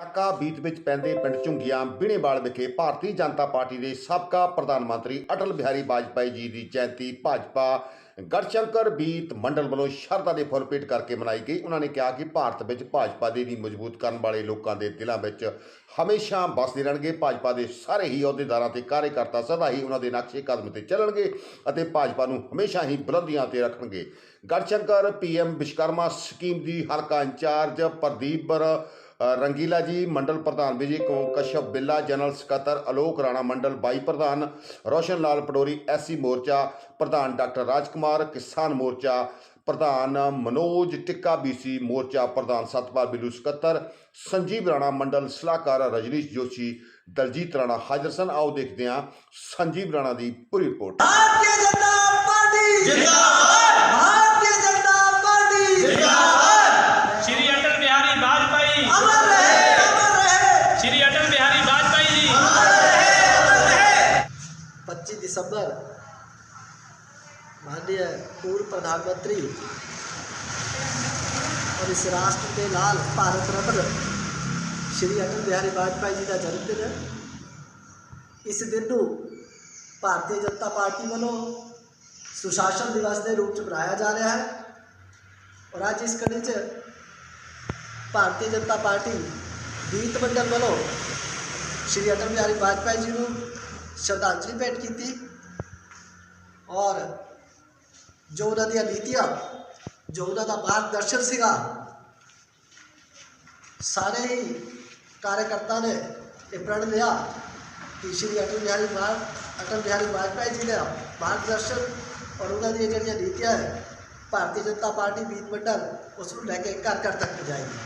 ਟਾਕਾ ਬੀਤ ਵਿੱਚ ਪੈਂਦੇ ਪਿੰਡ ਝੁੰਗੀਆਂ ਬਿਣੇਵਾਲ ਵਿਖੇ ਭਾਰਤੀ ਜਨਤਾ ਪਾਰਟੀ ਦੇ ਸਾਬਕਾ ਪ੍ਰਧਾਨ ਮੰਤਰੀ ਅਟਲ ਬਿਹਾਰੀ ਵਾਜਪਾਈ ਜੀ ਦੀ ਜਯੰਤੀ ਭਾਜਪਾ ਗੜਸ਼ੰਕਰ ਬੀਤ ਮੰਡਲ ਵੱਲੋਂ ਸ਼ਰਧਾ ਦੇ ਫੁੱਲ ਭੇਟ ਕਰਕੇ ਮਨਾਈ ਗਈ। ਉਹਨਾਂ ਨੇ ਕਿਹਾ ਕਿ ਭਾਰਤ ਵਿੱਚ ਭਾਜਪਾ ਦੇ ਦੀ ਮਜ਼ਬੂਤ ਕਰਨ ਵਾਲੇ ਲੋਕਾਂ ਦੇ ਦਿਲਾਂ ਵਿੱਚ ਹਮੇਸ਼ਾ ਵਸਦੇ ਰਹਿਣਗੇ। ਭਾਜਪਾ ਦੇ ਸਾਰੇ ਹੀ ਅਹੁਦੇਦਾਰਾਂ ਤੇ ਕਾਰਜਕਰਤਾ ਸਦਾ ਹੀ ਉਹਨਾਂ ਦੇ ਨਕਸ਼ੇ ਕਦਮ ਤੇ ਚੱਲਣਗੇ ਅਤੇ ਭਾਜਪਾ ਨੂੰ ਹਮੇਸ਼ਾ ਹੀ ਬੁਲੰਦੀਆਂ ਤੇ ਰੱਖਣਗੇ। ਗੜਸ਼ੰਕਰ ਪੀਐਮ ਵਿਸ਼ਕਰਮਾ ਸਕੀਮ ਦੀ ਹਲਕਾ ਇੰਚਾਰਜ ਪ੍ਰਦੀਪ ਬਰ ਰੰਗੀਲਾ ਜੀ, ਮੰਡਲ ਪ੍ਰਧਾਨ ਵਿਜੇ ਕਸ਼ਪ ਬਿੱਲਾ, ਜਨਰਲ ਸਕੱਤਰ ਅਲੋਕ ਰਾਣਾ, ਮੰਡਲ ਬਾਈ ਪ੍ਰਧਾਨ ਰੋਸ਼ਨ ਲਾਲ ਪਡੋਰੀ ਐਸਸੀ ਮੋਰਚਾ ਪ੍ਰਧਾਨ ਡਾਕਟਰ ਰਾਜਕੁਮਾਰ, ਕਿਸਾਨ ਮੋਰਚਾ ਪ੍ਰਧਾਨ ਮਨੋਜ ਟਿੱਕਾ ਬੀਸੀ ਮੋਰਚਾ ਪ੍ਰਧਾਨ ਸਤਪਾਲ ਬਿੱਲੂ ਸਕੱਤਰ, ਸੰਜੀਵ ਰਾਣਾ, ਮੰਡਲ ਸਲਾਹਕਾਰ ਰਜਨੀਸ਼ ਜੋਸ਼ੀ, ਦਲਜੀਤ ਰਾਣਾ ਹਾਜ਼ਰ ਸਨ। ਆਓ ਦੇਖਦੇ ਹਾਂ ਸੰਜੀਵ ਰਾਣਾ ਦੀ ਪੂਰੀ ਰਿਪੋਰਟ। दिसंबर माननीय पूर्व प्रधानमंत्री और इस राष्ट्र के लाल भारत रत्न श्री अटल बिहारी वाजपेयी जी ਦਾ ਜਨਮ ਦਿਨ ਹੈ ਇਸ ਦਿਨ ਨੂੰ ਭਾਰਤੀ ਜਨਤਾ ਪਾਰਟੀ ਵੱਲੋਂ ਸੁਸ਼ਾਸਨ ਦਿਵਸ ਦੇ ਰੂਪ ਚ ਮਨਾਇਆ ਜਾ ਰਿਹਾ ਹੈ ਔਰ ਅੱਜ ਇਸ ਕੜੀ 'ਚ ਭਾਰਤੀ ਜਨਤਾ ਪਾਰਟੀ ਗੀਤ ਮੰਡਲ ਵੱਲੋਂ ਸ਼੍ਰੀ ਅਟਲ ਬਿਹਾਰੀ ਵਾਜਪਾਈ ਜੀ ਨੂੰ ਸ਼ਰਧਾਂਜਲੀ ਭੇਟ ਕੀਤੀ ਔਰ ਜੋ ਉਹਨਾਂ ਦੀਆਂ ਨੀਤੀਆਂ ਜੋ ਉਹਨਾਂ ਦਾ ਮਾਰਗਦਰਸ਼ਨ ਸੀਗਾ ਸਾਰੇ ਹੀ ਕਾਰਜਕਰਤਾ ਨੇ ਇਹ ਪ੍ਰਣ ਲਿਆ ਕਿ ਸ਼੍ਰੀ ਅਟਲ ਬਿਹਾਰੀ ਵਾਜ ਅਟਲ ਬਿਹਾਰੀ ਵਾਜਪਾਈ ਜੀ ਦਾ ਮਾਰਗਦਰਸ਼ਨ ਔਰ ਉਹਨਾਂ ਦੀਆਂ ਜਿਹੜੀਆਂ ਨੀਤੀਆਂ ਹੈ ਭਾਰਤੀ ਜਨਤਾ ਪਾਰਟੀ ਬੀਤ ਮੰਡਲ ਉਸ ਨੂੰ ਲੈ ਕੇ ਘਰ ਘਰ ਤੱਕ ਜਾਏਗੀ